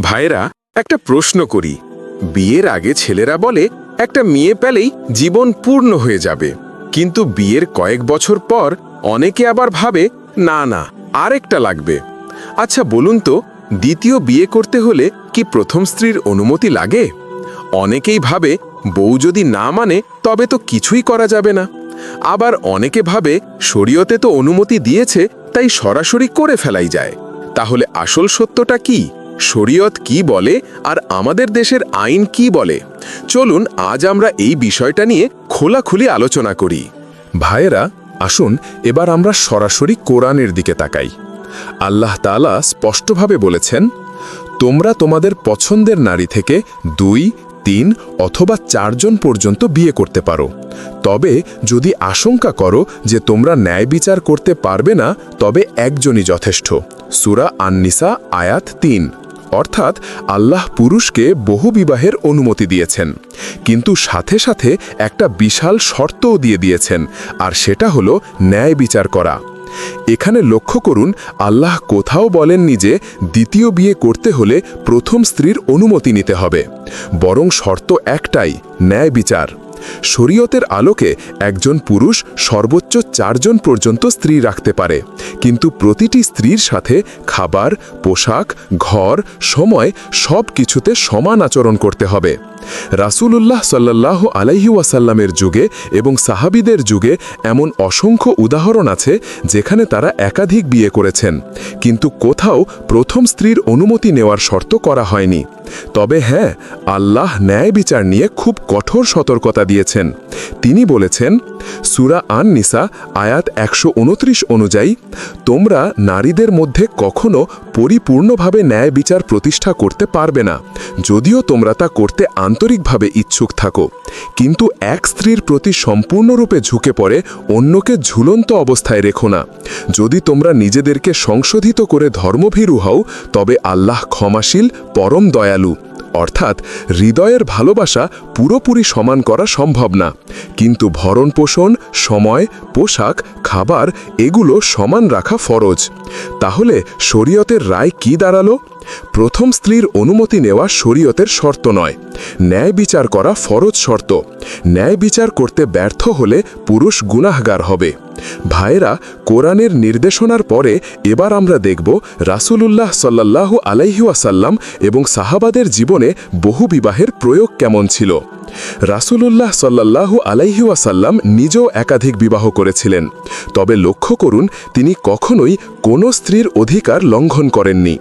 ভাইরা একটা প্রশ্ন করি। বিয়ের আগে ছেলেরা বলে, একটা মেয়ে পেলেই জীবন পূর্ণ হয়ে যাবে। কিন্তু বিয়ের কয়েক বছর পর অনেকে আবার ভাবে, না না, আরেকটা লাগবে। আচ্ছা বলুন তো, দ্বিতীয় বিয়ে করতে হলে কি প্রথম স্ত্রীর অনুমতি লাগে? অনেকেই ভাবে, বউ যদি না মানে তবে তো কিছুই করা যাবে না। আবার অনেকে ভাবে, শরীয়তে তো অনুমতি দিয়েছে, তাই সরাসরি করে ফেলাই যায়। তাহলে আসল সত্যটা কি? শরীয়ত কি বলে আর আমাদের দেশের আইন কি বলে? চলুন আজ আমরা এই বিষয়টা নিয়ে খোলাখুলি আলোচনা করি। ভাইয়েরা, আসুন এবার আমরা সরাসরি কোরআনের দিকে তাকাই। আল্লাহ তাআলা স্পষ্টভাবে বলেছেন, তোমরা তোমাদের পছন্দের নারী থেকে দুই, তিন অথবা চারজন পর্যন্ত বিয়ে করতে পারো। তবে যদি আশঙ্কা করো যে তোমরা ন্যায় বিচার করতে পারবে না, তবে একজনই যথেষ্ট। সুরা আননিসা আয়াত তিন। অর্থাৎ আল্লাহ পুরুষকে বহু বিবাহের অনুমতি দিয়েছেন। কিন্তু সাথে সাথে একটা বিশাল শর্তও দিয়ে দিয়েছেন, আর সেটা হলো ন্যায় বিচার করা। এখানে লক্ষ্য করুন, আল্লাহ কোথাও বলেননি যে দ্বিতীয় বিয়ে করতে হলে প্রথম স্ত্রীর অনুমতি নিতে হবে। বরং শর্ত একটাই, ন্যায় বিচার। শরীয়তের আলোকে একজন পুরুষ সর্বোচ্চ চারজন পর্যন্ত স্ত্রী রাখতে পারে। কিন্তু প্রতিটি স্ত্রীর সাথে খাবার, পোশাক, ঘর, সময় সব কিছুতে সমান আচরণ করতে হবে। রাসূলুল্লাহ সাল্লাহ আলাইহি ওয়াসাল্লামের যুগে এবং সাহাবিদের যুগে এমন অসংখ্য উদাহরণ আছে যেখানে তারা একাধিক বিয়ে করেছেন। কিন্তু কোথাও প্রথম স্ত্রীর অনুমতি নেওয়ার শর্ত করা হয়নি। তবে হ্যাঁ আল্লাহ ন্যায় বিচার নিয়ে খুব কঠোর সতর্কতা দিয়েছেন। তিনি বলেছেন, সুরা আন নিসা আয়াত একশো উনত্রিশ অনুযায়ী, তোমরা নারীদের মধ্যে কখনো পরিপূর্ণভাবে ন্যায় বিচার প্রতিষ্ঠা করতে পারবে না। যদিও তোমরা তা করতে আন্তরিকভাবে ইচ্ছুক থাকো। কিন্তু এক স্ত্রীর প্রতি সম্পূর্ণরূপে ঝুঁকে পড়ে অন্যকে ঝুলন্ত অবস্থায় রেখো না। যদি তোমরা নিজেদেরকে সংশোধিত করে ধর্মভীরু হও, তবে আল্লাহ ক্ষমাশীল, পরম দয়ালু। অর্থাৎ হৃদয়ের ভালোবাসা পুরোপুরি সমান করা সম্ভব না। কিন্তু ভরণ পোষণ, সময়, পোশাক, খাবার, এগুলো সমান রাখা ফরজ। তাহলে শরীয়তের রায় কি দাঁড়াল? প্রথম স্ত্রীর অনুমতি নেওয়া শরীয়তের শর্ত নয়। ন্যায় বিচার করা ফরজ শর্ত। ন্যায় বিচার করতে ব্যর্থ হলে পুরুষ গুনাহগার হবে। ভাইরা কোরআনের নির্দেশনার পরে এবার আমরা দেখব রাসূলুল্লাহ সাল্লাল্লাহু আলাইহুয়াসাল্লাম এবং সাহাবাদের জীবনে বহু বিবাহের প্রয়োগ কেমন ছিল। রাসূলুল্লাহ সাল্লাল্লাহু আলাইহি ওয়াসাল্লাম নিজেও একাধিক বিবাহ করেছিলেন। তবে লক্ষ্য করুন, তিনি কখনোই কোনো স্ত্রীর অধিকার লঙ্ঘন করেননি।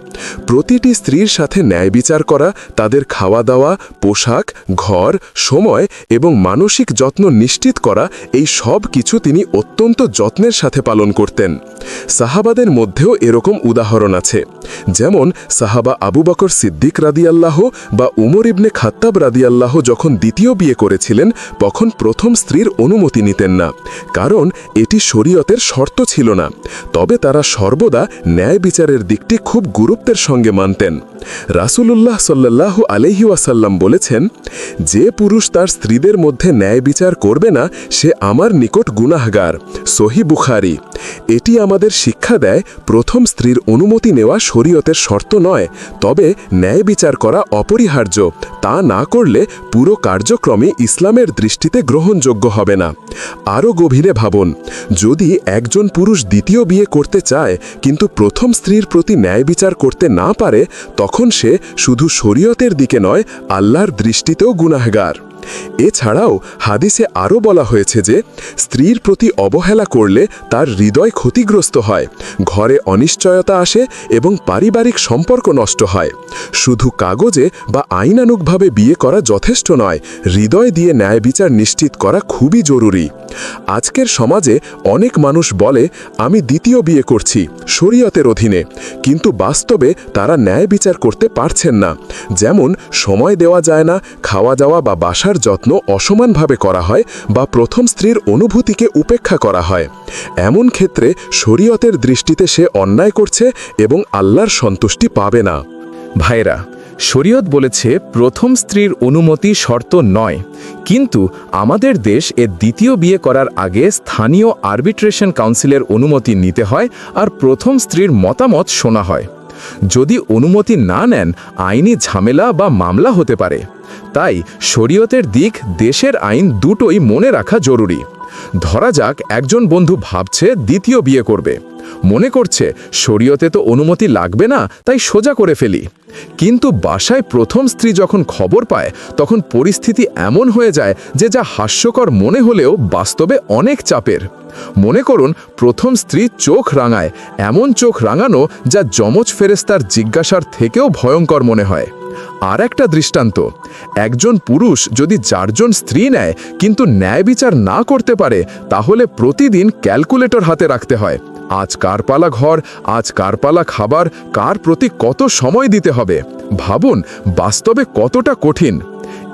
প্রতিটি স্ত্রীর সাথে ন্যায় বিচার করা, তাদের খাওয়া দাওয়া, পোশাক, ঘর, সময় এবং মানসিক যত্ন নিশ্চিত করা, এই সব কিছু তিনি অত্যন্ত যত্নের সাথে পালন করতেন। সাহাবাদের মধ্যেও এরকম উদাহরণ আছে। যেমন সাহাবা আবু বকর সিদ্দিক রাদিয়াল্লাহ বা উমর ইবনে খাত্তাব রাদিয়াল্লাহ যখন দ্বিতীয় বিয়ে করেছিলেন, তখন প্রথম স্ত্রীর অনুমতি নিতেন না। কারণ এটি শরীয়তের শর্ত ছিল না। তবে তারা সর্বদা ন্যায় বিচারের দিকটি খুব গুরুত্বের সঙ্গে মানতেন। রাসূলুল্লাহ সাল্লাল্লাহু আলহি ওয়াসাল্লাম বলেছেন, যে পুরুষ তার স্ত্রীদের মধ্যে ন্যায় বিচার করবে না, সে আমার নিকট গুনাহগার। সহি বুখারি, এটি আমাদের শিক্ষা দেয়, প্রথম স্ত্রীর অনুমতি নেওয়া শরীয়তের শর্ত নয়, তবে ন্যায় বিচার করা অপরিহার্য। তা না করলে পুরো কার্যক্রমে ইসলামের দৃষ্টিতে গ্রহণযোগ্য হবে না। আরও গভীরে ভাবুন, যদি একজন পুরুষ দ্বিতীয় বিয়ে করতে চায়, কিন্তু প্রথম স্ত্রীর প্রতি ন্যায় বিচার করতে না পারে, তখন সে শুধু শরীয়তের দিকে নয় আল্লাহর দৃষ্টিতেও গুনাহগার। এছাড়াও হাদিসে আরও বলা হয়েছে যে, স্ত্রীর প্রতি অবহেলা করলে তার হৃদয় ক্ষতিগ্রস্ত হয়, ঘরে অনিশ্চয়তা আসে এবং পারিবারিক সম্পর্ক নষ্ট হয়। শুধু কাগজে বা আইনানুগভাবে বিয়ে করা যথেষ্ট নয়, হৃদয় দিয়ে ন্যায় বিচার নিশ্চিত করা খুবই জরুরি। আজকের সমাজে অনেক মানুষ বলে, আমি দ্বিতীয় বিয়ে করছি, শরীয়তের অধীনে। কিন্তু বাস্তবে তারা ন্যায় বিচার করতে পারছেন না। যেমন, সময় দেওয়া যায় না খাওয়া যাওয়া বা বাসার যত্ন অসমানভাবে করা হয় বা প্রথম স্ত্রীর অনুভূতিকে উপেক্ষা করা হয়। এমন ক্ষেত্রে শরীয়তের দৃষ্টিতে সে অন্যায় করছে এবং আল্লাহর সন্তুষ্টি পাবে না। ভাইরা শরীয়ত বলেছে, প্রথম স্ত্রীর অনুমতি শর্ত নয়। কিন্তু আমাদের দেশ এর দ্বিতীয় বিয়ে করার আগে স্থানীয় আরবিট্রেশন কাউন্সিলের অনুমতি নিতে হয় আর প্রথম স্ত্রীর মতামত শোনা হয়। যদি অনুমতি না নেন, আইনি ঝামেলা বা মামলা হতে পারে। তাই শরীয়তের দিক দেশের আইন দুটোই মনে রাখা জরুরি। ধরা যাক একজন বন্ধু ভাবছে দ্বিতীয় বিয়ে করবে। মনে করছে শরীয়তে তো অনুমতি লাগবে না, তাই সোজা করে ফেলি। কিন্তু বাসায় প্রথম স্ত্রী যখন খবর পায়, তখন পরিস্থিতি এমন হয়ে যায় যে যা হাস্যকর মনে হলেও বাস্তবে অনেক চাপের। মনে করুন, প্রথম স্ত্রী চোখ রাঙায়, এমন চোখ রাঙানো যা যমজ ফেরেস্তার জিজ্ঞাসার থেকেও ভয়ঙ্কর মনে হয়। আর একটা দৃষ্টান্ত। একজন পুরুষ যদি চারজন স্ত্রী নেয়, কিন্তু ন্যায় বিচার না করতে পারে, তাহলে প্রতিদিন ক্যালকুলেটর হাতে রাখতে হয়। আজ কার পালা ঘর, আজ কার পালা খাবার, কার প্রতি কত সময় দিতে হবে? ভাবুন, বাস্তবে কতটা কঠিন।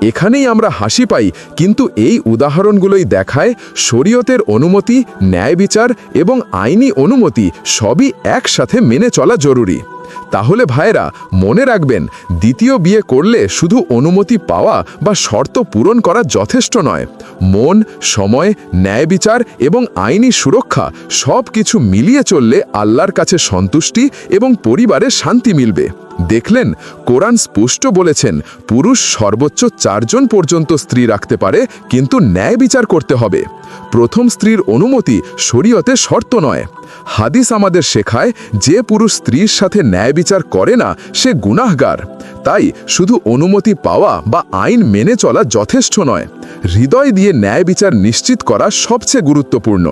এখানেই আমরা হাসি পাই, কিন্তু এই উদাহরণগুলোই দেখায় শরীয়তের অনুমতি, ন্যায় বিচার এবং আইনি অনুমতি সবই একসাথে মেনে চলা জরুরি। তাহলে ভাইরা মনে রাখবেন, দ্বিতীয় বিয়ে করলে শুধু অনুমতি পাওয়া বা শর্ত পূরণ করা যথেষ্ট নয়। মন, সময়, ন্যায় বিচার এবং আইনি সুরক্ষা সব কিছু মিলিয়ে চললে আল্লাহর কাছে সন্তুষ্টি এবং পরিবারে শান্তি মিলবে। দেখলেন কোরআন স্পষ্ট বলেছেন, পুরুষ সর্বোচ্চ চারজন পর্যন্ত স্ত্রী রাখতে পারে, কিন্তু ন্যায় বিচার করতে হবে। প্রথম স্ত্রীর অনুমতি শরীয়তে শর্ত নয়। হাদিস আমাদের শেখায়, যে পুরুষ স্ত্রীর সাথে ন্যায় বিচার করে না, সে গুনাহগার। তাই শুধু অনুমতি পাওয়া বা আইন মেনে চলা যথেষ্ট নয়। হৃদয় দিয়ে ন্যায় বিচার নিশ্চিত করা সবচেয়ে গুরুত্বপূর্ণ।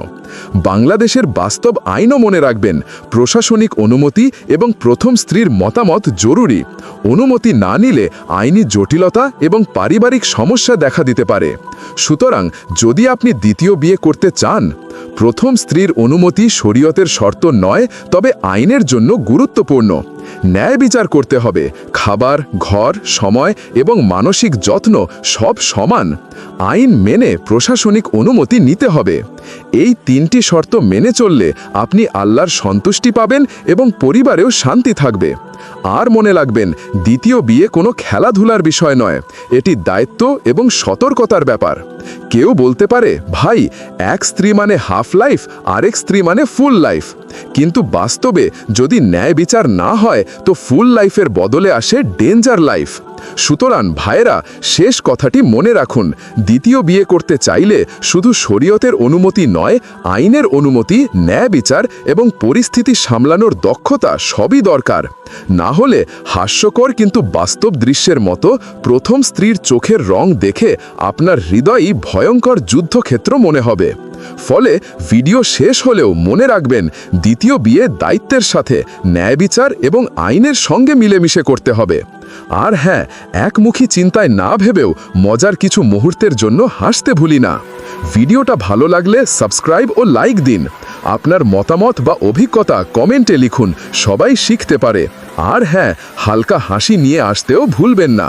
বাংলাদেশের বাস্তব আইনও মনে রাখবেন, প্রশাসনিক অনুমতি এবং প্রথম স্ত্রীর মতামত জরুরি। অনুমতি না নিলে আইনি জটিলতা এবং পারিবারিক সমস্যা দেখা দিতে পারে। সুতরাং যদি আপনি দ্বিতীয় বিয়ে করতে চান, প্রথম স্ত্রীর অনুমতি শরীয়তের শর্ত নয়, তবে আইনের জন্য গুরুত্বপূর্ণ। ন্যায় বিচার করতে হবে। খাবার, ঘর, সময় এবং মানসিক যত্ন সব সমান। আইন মেনে প্রশাসনিক অনুমতি নিতে হবে। এই তিনটি শর্ত মেনে চললে আপনি আল্লাহর সন্তুষ্টি পাবেন এবং পরিবারেও শান্তি থাকবে। আর মনে রাখবেন, দ্বিতীয় বিয়ে কোনো খেলাধুলার বিষয় নয়। এটি দায়িত্ব এবং সতর্কতার ব্যাপার। কেউ বলতে পারে, ভাই, এক স্ত্রী মানে হাফ লাইফ আরেক স্ত্রী মানে ফুল লাইফ কিন্তু বাস্তবে যদি ন্যায় বিচার না হয়, তো ফুল লাইফের বদলে আসে ডেঞ্জার লাইফ সুতরাং ভাইয়েরা, শেষ কথাটি মনে রাখুন। দ্বিতীয় বিয়ে করতে চাইলে শুধু শরীয়তের অনুমতি নয়, আইনের অনুমতি, ন্যায় বিচার এবং পরিস্থিতি সামলানোর দক্ষতা সবই দরকার। না হলে হাস্যকর কিন্তু বাস্তব দৃশ্যের মতো প্রথম স্ত্রীর চোখের রং দেখে আপনার হৃদয়ই ভয়ঙ্কর যুদ্ধক্ষেত্র মনে হবে। ফলে ভিডিও শেষ হলেও মনে রাখবেন, দ্বিতীয় বিয়ে দায়িত্বের সাথে, ন্যায় বিচার এবং আইনের সঙ্গে মিলেমিশে করতে হবে। আর হ্যাঁ একমুখী চিন্তায় না ভেবেও মজার কিছু মুহূর্তের জন্য হাসতে ভুলি না। ভিডিওটা ভালো লাগলে সাবস্ক্রাইব ও লাইক দিন। আপনার মতামত বা অভিজ্ঞতা কমেন্টে লিখুন, সবাই শিখতে পারে। আর হ্যাঁ হালকা হাসি নিয়ে আসতেও ভুলবেন না।